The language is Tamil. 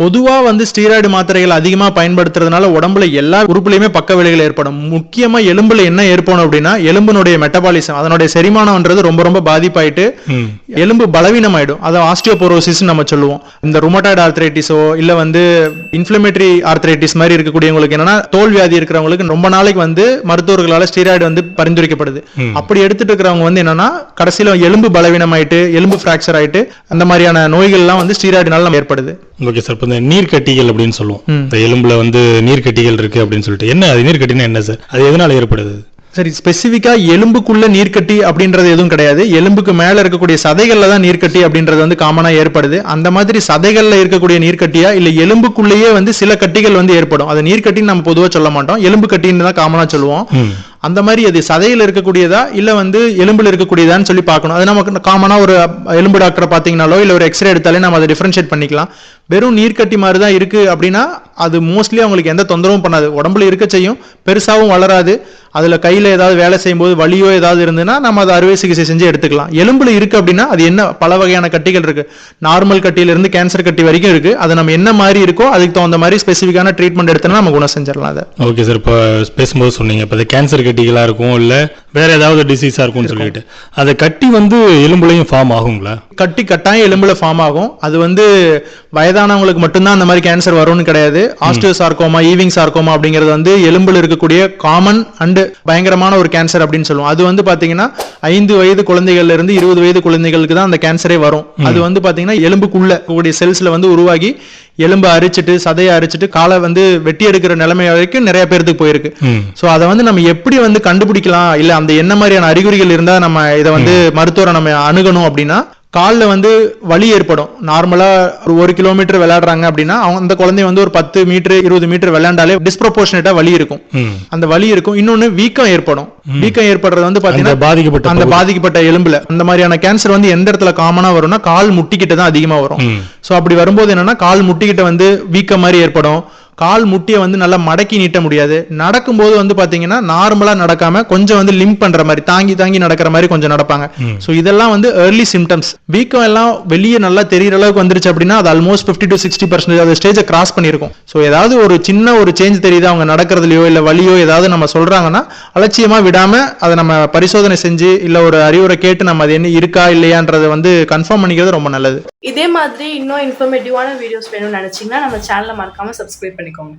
பொதுவா வந்து ஸ்டீராய்டு மாத்திரைகள் அதிகமா பயன்படுத்துறதுனால உடம்புல எல்லா உறுப்புலையுமே பக்க விளைவுகள் ஏற்படும். முக்கியமா எலும்புல என்ன ஏற்படும் அப்படின்னா எலும்பினுடைய மெட்டபாலிசம் அதனுடைய செரிமானம்ன்றது ரொம்ப ரொம்ப பாதிப்பாயிட்டு எலும்பு பலவீனமாயிடும். அதை ஆஸ்டியோபோரோசிஸ் நம்ம சொல்லுவோம். இந்த ருமட்டாய்டு ஆர்த்ரைட்டிஸோ இல்ல வந்து இன்ஃபிளமேட்டரி ஆர்த்ரைட்டிஸ் மாதிரி இருக்கக்கூடியவங்களுக்கு என்னன்னா தோல் வியாதி இருக்கிறவங்களுக்கு ரொம்ப நாளைக்கு வந்து மருத்துவர்களால ஸ்டீராய்டு வந்து பரிந்துரைக்கப்படுது. அப்படி எடுத்துட்டு இருக்கிறவங்க வந்து என்னன்னா கடைசியில எலும்பு பலவீனமாயிட்டு எலும்பு ஃபிராக்சர் ஆயிட்டு அந்த மாதிரியான நோய்கள்லாம் வந்து ஸ்டீராய்டுனால ஏற்படுது. Okay sir. இந்த நீர்க்கட்டிகள் அப்படின்னு சொல்லுவோம். இந்த எலும்புல வந்து நீர்க்கட்டிகள் இருக்கு அப்படின்னு சொல்லிட்டு. என்ன அது நீர்க்கட்டினா என்ன சார்? அது எதனால ஏற்படுது? சரி ஸ்பெசிஃபிக்கா எலும்புக்குள்ள நீர்க்கட்டி அப்படின்றது எதுவும் கிடையாது. எலும்புக்கு மேல இருக்கக்கூடிய சதைகள்ல தான் நீர்க்கட்டி அப்படின்றது வந்து காமனா ஏற்படுது. அந்த மாதிரி சதைகள்ல இருக்கக்கூடிய நீர்க்கட்டியா இல்ல எலும்புக்குள்ளேயே வந்து சில கட்டிகள் வந்து ஏற்படும். அது நீர்க்கட்டின்னு நம்ம பொதுவா சொல்ல மாட்டோம். எலும்பு கட்டின்னு தான் காமனா சொல்லுவோம். அந்த மாதிரி அது சதையில் இருக்கக்கூடியதா இல்லை வந்து எலும்பில் இருக்கக்கூடியதான்னு சொல்லி பார்க்கணும். அது நமக்கு காமனாக ஒரு எலும்பு டாக்டரை பார்த்தீங்கனாலோ இல்லை ஒரு எக்ஸ்ரே எடுத்தாலே நம்ம அதை டிஃப்ரென்ஷியேட் பண்ணிக்கலாம். வெறும் நீர்க்கட்டி மாதிரி தான் இருக்குது அப்படின்னா அது மோஸ்ட்லி அவங்களுக்கு எந்த தொந்தரவும் பண்ணாது. உடம்புல இருக்க செய்யும் பெருசாகவும் வளராது. அதில் கையில் ஏதாவது வேலை செய்யும்போது வலியோ ஏதாவது இருந்ததுன்னா நம்ம அதை அறுவை சிகிச்சை செஞ்சு எடுத்துக்கலாம். எலும்பில் இருக்குது அப்படின்னா அது என்ன பல வகையான கட்டிகள் இருக்குது நார்மல் கட்டியிலிருந்து கேன்சர் கட்டி வரைக்கும் இருக்குது அது நம்ம என்ன மாதிரி இருக்கோ அதுக்கு தகுந்த மாதிரி ஸ்பெசிஃபிக்கான ட்ரீட்மெண்ட் எடுத்தோம்னா நம்ம குணம் செஞ்சிடலாம் அதை. ஓகே சார் இப்போ பேசும்போது சொன்னீங்க. இப்போ கேன்சர் கட்டிகளா இருக்கும் இல்ல வேற ஏதாவது டிசீஸா இருக்கும்னு சொல்லிட்டு. அதை கட்டி வந்து எலும்புலையும் ஃபார்ம் ஆகுங்களா? கட்டி கட்டாயம் எலும்புல ஃபார்ம் ஆகும். அது வந்து வயதானவங்களுக்கு மட்டும்தான் அந்த மாதிரி கேன்சர் வரும்னு கிடையாது. ஆஸ்டியோ சார்கோமா ஈவிங் சார்கோமா அப்படிங்கிறது வந்து எலும்புல இருக்கக்கூடிய காமன் அண்ட் பயங்கரமான ஒரு கேன்சர் அப்படின்னு சொல்லுவோம். அது வந்து பாத்தீங்கன்னா ஐந்து வயது குழந்தைகள்ல இருந்து இருபது வயது குழந்தைகளுக்கு தான் அந்த கேன்சரே வரும். அது வந்து பாத்தீங்கன்னா எலும்புக்குள்ள இருக்கக்கூடிய செல்ஸ்ல வந்து உருவாகி எலும்பை அரிச்சிட்டு சதையை அரிச்சிட்டு காலை வந்து வெட்டி எடுக்கிற நிலைமை வரைக்கும் நிறைய பேர்த்துக்கு போயிருக்கு. சோ அதை வந்து நம்ம எப்படி வந்து கண்டுபிடிக்கலாம்? இல்ல அந்த என்ன மாதிரியான அறிகுறிகள் இருந்தா நம்ம இதை வந்து மருத்துவரை நம்ம அணுகணும் அப்படின்னா கால்ல வந்து வலி ஏற்படும். நார்மலா ஒரு ஒரு கிலோமீட்டர் விளையாடுறாங்க அப்படின்னா அவங்க அந்த குழந்தை வந்து ஒரு பத்து மீட்டர் இருபது மீட்டர் விளையாண்டாலே டிஸ்ப்ரொபோர்ஷனேட்டா வலி இருக்கும். அந்த வலி இருக்கும். இன்னொன்னு வீக்கம் ஏற்படும். வீக்கம் ஏற்படுறது வந்து அந்த பாத்தீங்கன்னா பாதிக்கப்பட்ட அந்த பாதிக்கப்பட்ட எலும்புல. அந்த மாதிரியான கேன்சர் வந்து எந்த இடத்துல காமனா வரும்னா கால் முட்டிக்கிட்ட தான் அதிகமா வரும். சோ அப்படி வரும்போது என்னன்னா கால் முட்டிக்கிட்ட வந்து வீக்கம் மாதிரி ஏற்படும். கால் முட்டியை வந்து நல்லா மடக்கி நீட்ட முடியாது. நடக்கும்போது வந்து பாத்தீங்கன்னா நார்மலா நடக்காம கொஞ்சம் வந்து லிம்ப் பண்ற மாதிரி தாங்கி தாங்கி நடக்கிற மாதிரி கொஞ்சம் நடப்பாங்க. சோ இதெல்லாம் வந்து ஏர்லி சிம்டம்ஸ் வீக்கம் எல்லாம் வெளியே நல்லா தெரியற அளவுக்கு வந்துருச்சு அப்படின்னா அது ஆல்மோஸ்ட் 50 டு சிக்ஸ்டி பர்சன்டேஜ் அந்த ஸ்டேஜை கிராஸ் பண்ணிருக்கும் சோ ஏதாவது ஒரு சின்ன ஒரு சேஞ்ச் தெரியுது அவங்க நடக்கிறதுலயோ இல்ல வலியோ ஏதாவது நம்ம சொல்றாங்கன்னா அலட்சியமா விடாம அதை நம்ம பரிசோதனை செஞ்சு இல்ல ஒரு அறிவுரை கேட்டு நம்ம அது என்ன இருக்கா இல்லையான்றதை வந்து கன்ஃபார்ம் பண்ணிக்கிறது ரொம்ப நல்லது. இதே மாதிரி இன்னும் இன்ஃபர்மேட்டிவான வீடியோஸ் வேணும்னு நினைச்சீங்கன்னா நம்ம சேனலை மறக்காம சப்ஸ்கிரைப் பண்ணிக்கோங்க